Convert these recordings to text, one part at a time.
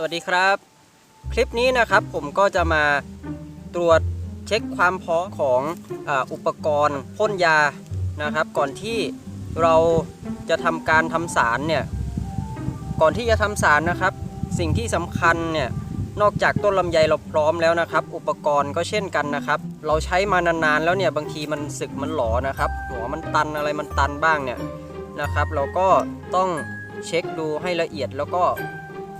สวัสดีครับ คลิปนี้นะครับผมก็จะมาตรวจเช็คความพร้อมของออุปกรณ์พ่นยานะครับ ก่อนที่เราจะทำการทำสารเนี่ยก่อนที่จะทำสารนะครับ สิ่งที่สำคัญเนี่ยนอกจากต้นลำไยเราพร้อมแล้วนะครับ อุปกรณ์ก็เช่นกันนะครับ เราใช้มานานๆแล้วเนี่ยบางทีมันสึกมันหลอนะครับ หัวมันตันอะไรมันตันบ้างเนี่ยนะครับ เราก็ต้องเช็คดูให้ละเอียดแล้วก็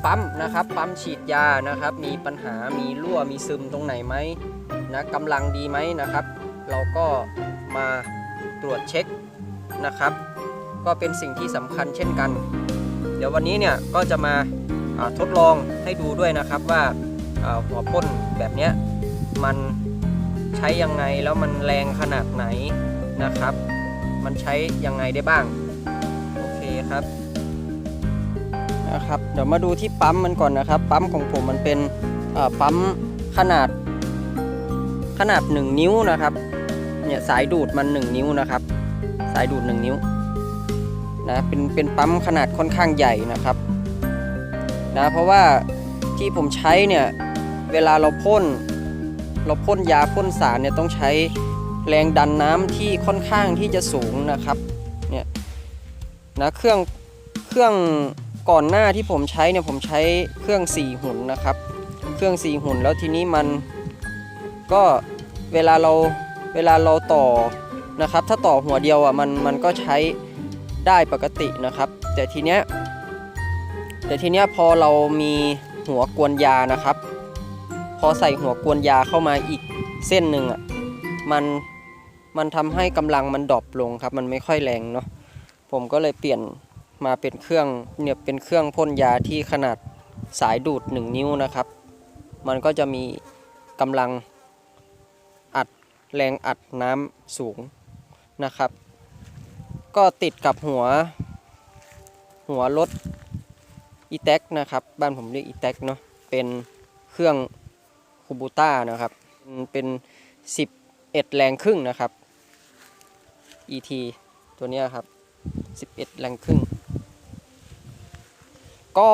ปั๊มนะครับ ปั๊มฉีดยานะครับ มีปัญหามีรั่วมีซึมตรงไหนไหมนะกำลังดีไหมนะครับ เราก็มาตรวจเช็คนะครับ ก็เป็นสิ่งที่สำคัญเช่นกัน เดี๋ยววันนี้เนี่ยก็จะมาทดลองให้ดูด้วยนะครับว่าหัวพ่นแบบนี้มันใช้ยังไงแล้วมันแรงขนาดไหนนะครับ มันใช้ยังไงได้บ้าง โอเคครับ นะครับเดี๋ยวมาดูที่ปั๊มมันก่อนนะครับ ปั๊มของผมมันเป็นปั๊มขนาดขนาด 1 นิ้วนะครับเนี่ยสายดูดมัน 1 นิ้วนะครับ สายดูด 1 นิ้วนะเป็นเป็นปั๊มขนาดค่อนข้างใหญ่นะครับนะเพราะว่าที่ผมใช้เนี่ยเวลาเราพ่นเราพ่นยาพ่นสารเนี่ยต้องใช้แรงดันน้ำที่ค่อนข้างที่จะสูงนะครับเนี่ยนะเครื่องเครื่อง ก่อนหน้าที่ผมใช้เนี่ยผมใช้เครื่อง4หุ่นนะครับ เครื่อง4หุ่นแล้วทีนี้มันก็เวลาเราเวลาเราต่อนะครับ ถ้าต่อหัวเดียวอะมันมันก็ใช้ได้ปกตินะครับ แต่ทีเนี้ยแต่ทีเนี้ยพอเรามีหัวกวนยานะครับ พอใส่หัวกวนยาเข้ามาอีกเส้นหนึ่งอะมันมันทำให้กำลังมันดรอปลงครับ มันไม่ค่อยแรงเนาะผมก็เลยเปลี่ยน มาเป็นเครื่องเนี่ยเป็นเครื่องพ่นยาที่ขนาดสายดูด 1 นิ้วนะครับ มันก็จะมีกำลังอัดแรงอัดน้ำสูงนะครับ ก็ติดกับหัว หัวรถอีแท็กนะครับ บ้านผมเรียกอีแท็กเนาะเป็นเครื่องคูบูต้านะครับ เป็น 11 แรงครึ่งนะครับ ET ตัวนี้ครับ 11 แรงครึ่ง ก็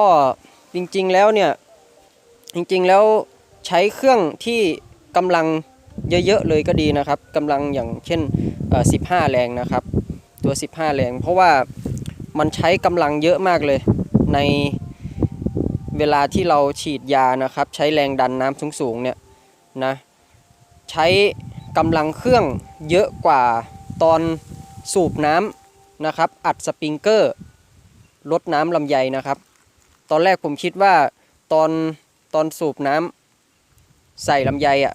จริงๆแล้วเนี่ย จริงๆแล้วใช้เครื่องที่กำลังเยอะๆเลยก็ดีนะครับกำลังอย่างเช่น 15 แรงนะครับ ตัว 15 แรง เพราะว่ามันใช้กำลังเยอะมากเลยในเวลาที่เราฉีดยานะครับ ใช้แรงดันน้ำสูงๆเนี่ยนะใช้กำลังเครื่องเยอะกว่าตอนสูบน้ำนะครับ อัดสปริงเกอร์ลดน้ำลำไยนะครับ อนแรกผมคิดว่าตอนตอนสูบน้ำใส่ลำไยอะ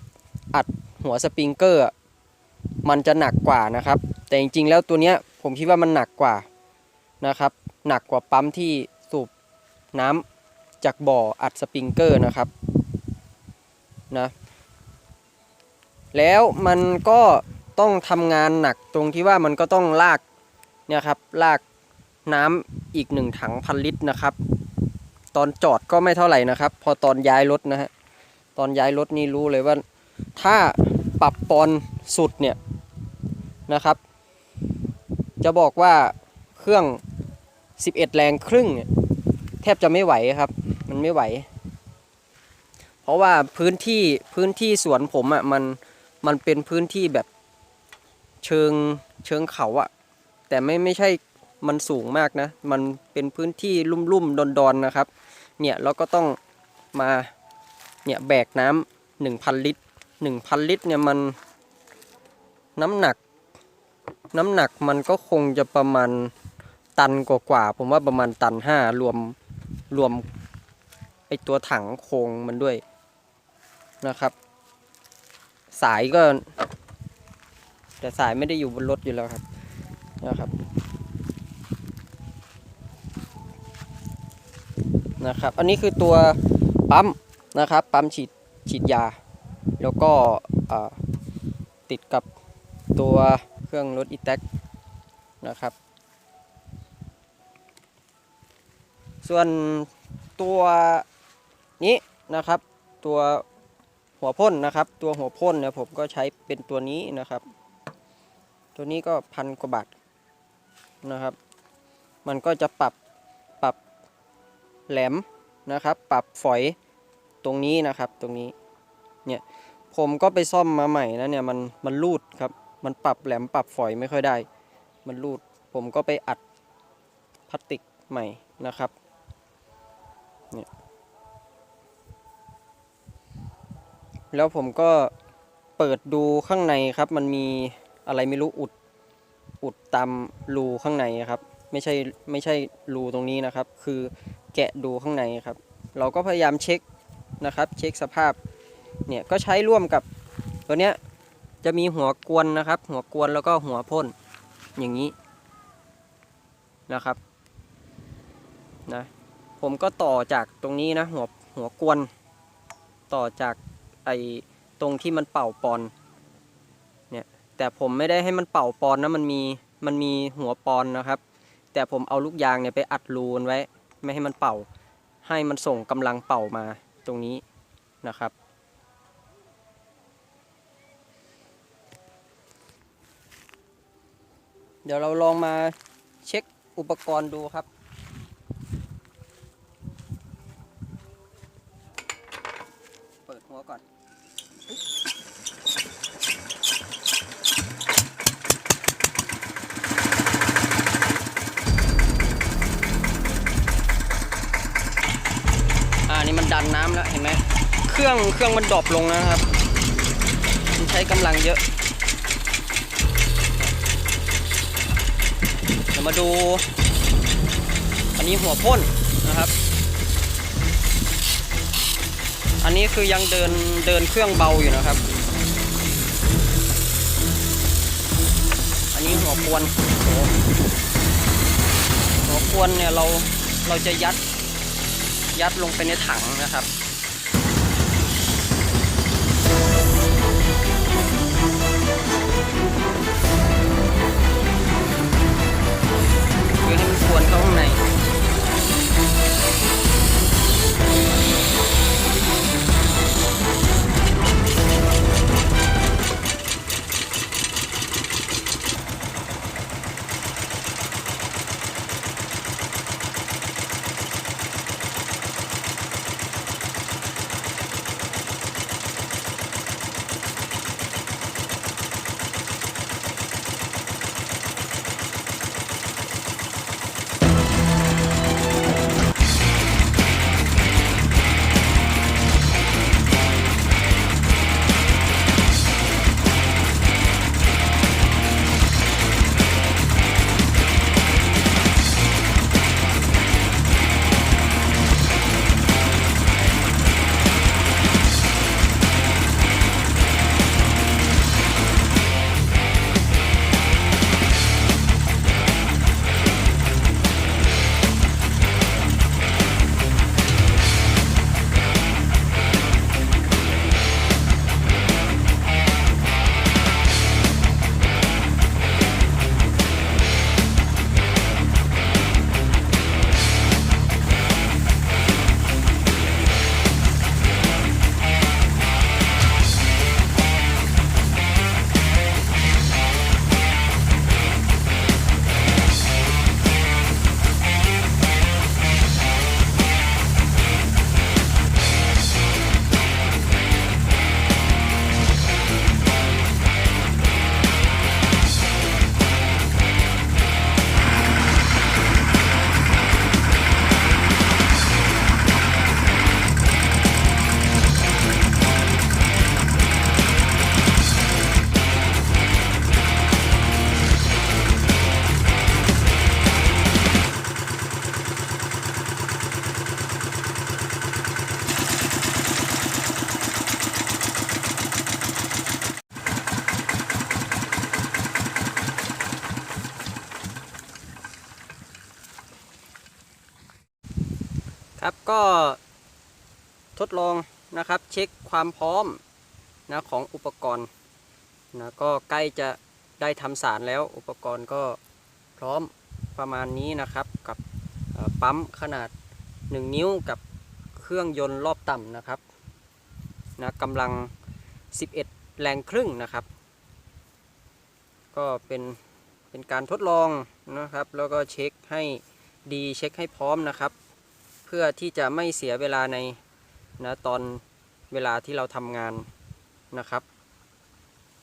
อัดหัวสปริงเกอร์มันจะหนักกว่านะครับ แต่จริงๆแล้วตัวเนี้ยผมคิดว่ามันหนักกว่านะครับ หนักกว่าปั๊มที่สูบน้ำจากบ่ออัดสปริงเกอร์นะครับนะแล้วมันก็ต้องทำงานหนักตรงที่ว่ามันก็ต้องลากเนี่ยครับลากน้ำอีกหนึ่งถังพันลิตรนะครับ อนจอดก็ไม่เท่าไหร่นะครับ พอตอนย้ายรถนะฮะตอนย้ายรถนี่รู้เลยว่า ถ้าปรับปอนสุดเนี่ยนะครับ จะบอกว่าเครื่อง 11 แรงครึ่ง แทบจะไม่ไหวครับ มันไม่ไหว เพราะว่าพื้นที่พื้นที่สวนผมอะ่ะมันมันเป็นพื้นที่แบบเชิงเชิงเขาอะ่ะ แต่ไม่ไม่ใช่มันสูงมากนะ มันเป็นพื้นที่ลุ่มๆดอนๆนะครับ เนี่ยเราก็ต้องมาเนี่ยแบกน้ำหนึ่งพันลิตรหนึ่งพันลิตรเนี่ยมันน้ำหนัก น้ำหนักมันก็คงจะประมาณตันกว่าๆผมว่าประมาณตันห้ารวมรวมไอตัวถังโครงมันด้วยนะครับ สายก็ แต่สายไม่ได้อยู่บนรถอยู่แล้วครับนะครับ นะครับ อันนี้คือตัวปั๊มนะครับ ปั๊มฉีดฉีดยา แล้วก็ติดกับตัวเครื่องรถอีแท็กนะครับ ส่วนตัวนี้นะครับ ตัวหัวพ่นนะครับ ตัวหัวพ่นเนี่ยผมก็ใช้เป็นตัวนี้นะครับ ตัวนี้ก็พันกว่าบาทนะครับ มันก็จะปรับ แหลมนะครับ ปรับฝอยตรงนี้นะครับตรงนี้เนี่ยผมก็ไปซ่อมมาใหม่นะเนี่ยมันมันรูดครับ มันปรับแหลมปรับฝอยไม่ค่อยได้ มันรูดผมก็ไปอัดพลาสติกใหม่นะครับเนี่ยแล้วผมก็เปิดดูข้างในครับ มันมีอะไรไม่รู้อุดอุดตามรูข้างในครับ ไม่ใช่ไม่ใช่รูตรงนี้นะครับ คือ แกะดูข้างในครับ เราก็พยายามเช็คนะครับ เช็คสภาพเนี่ยก็ใช้ร่วมกับตัวเนี้ยจะมีหัวกวนนะครับ หัวกวนแล้วก็หัวพ่นอย่างนี้นะครับนะผมก็ต่อจากตรงนี้นะหัวหัวกวน ต่อจากไอ้ตรงที่มันเป่าปอนเนี่ยแต่ผมไม่ได้ให้มันเป่าปอนนะมันมีมันมีหัวปอนนะครับ แต่ผมเอาลูกยางเนี่ยไปอัดรูนไว้ ไม่ให้มันเป่า ให้มันส่งกำลังเป่ามาตรงนี้นะครับเดี๋ยวเราลองมาเช็คอุปกรณ์ดูครับ เปิดหัวก่อน อ่านี่มัน ดันน้ำแล้วเห็นไหมเครื่องเครื่องมันดรอปลงนะครับมันใช้กำลังเยอะเดี๋ยวมาดู อันนี้หัวพ่นนะครับ อันนี้คือยังเดินเดินเครื่องเบาอยู่นะครับ อันนี้หัวควนหัวควนเนี่ยเราเราจะยัด ยัดลงไปในถังนะครับ ครับก็ทดลองนะครับเช็คความพร้อมนะของอุปกรณ์นะก็ใกล้จะได้ทำสารแล้วอุปกรณ์ก็พร้อมประมาณนี้นะครับกับปั๊มขนาด 1 นิ้วกับเครื่องยนต์รอบต่ำนะครับนะกำลัง 11 แรงครึ่งนะครับ ก็เป็นเป็นการทดลองนะครับ แล้วก็เช็คให้ดีเช็คให้พร้อมนะครับ เพื่อที่จะไม่เสียเวลาในนะตอนเวลาที่เราทำงานนะครับ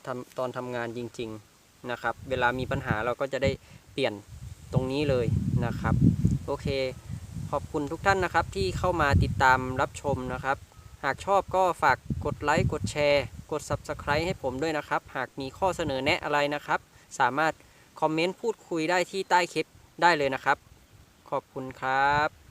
ทำตอนทำงานจริงๆนะครับ เวลามีปัญหาเราก็จะได้เปลี่ยนตรงนี้เลยนะครับ โอเค ขอบคุณทุกท่านนะครับที่เข้ามาติดตามรับชมนะครับ หากชอบก็ฝากกดไลค์กดแชร์ กด Subscribe ให้ผมด้วยนะครับ หากมีข้อเสนอแนะอะไรนะครับ สามารถคอมเมนต์พูดคุยได้ที่ใต้คลิปได้เลยนะครับ ขอบคุณครับ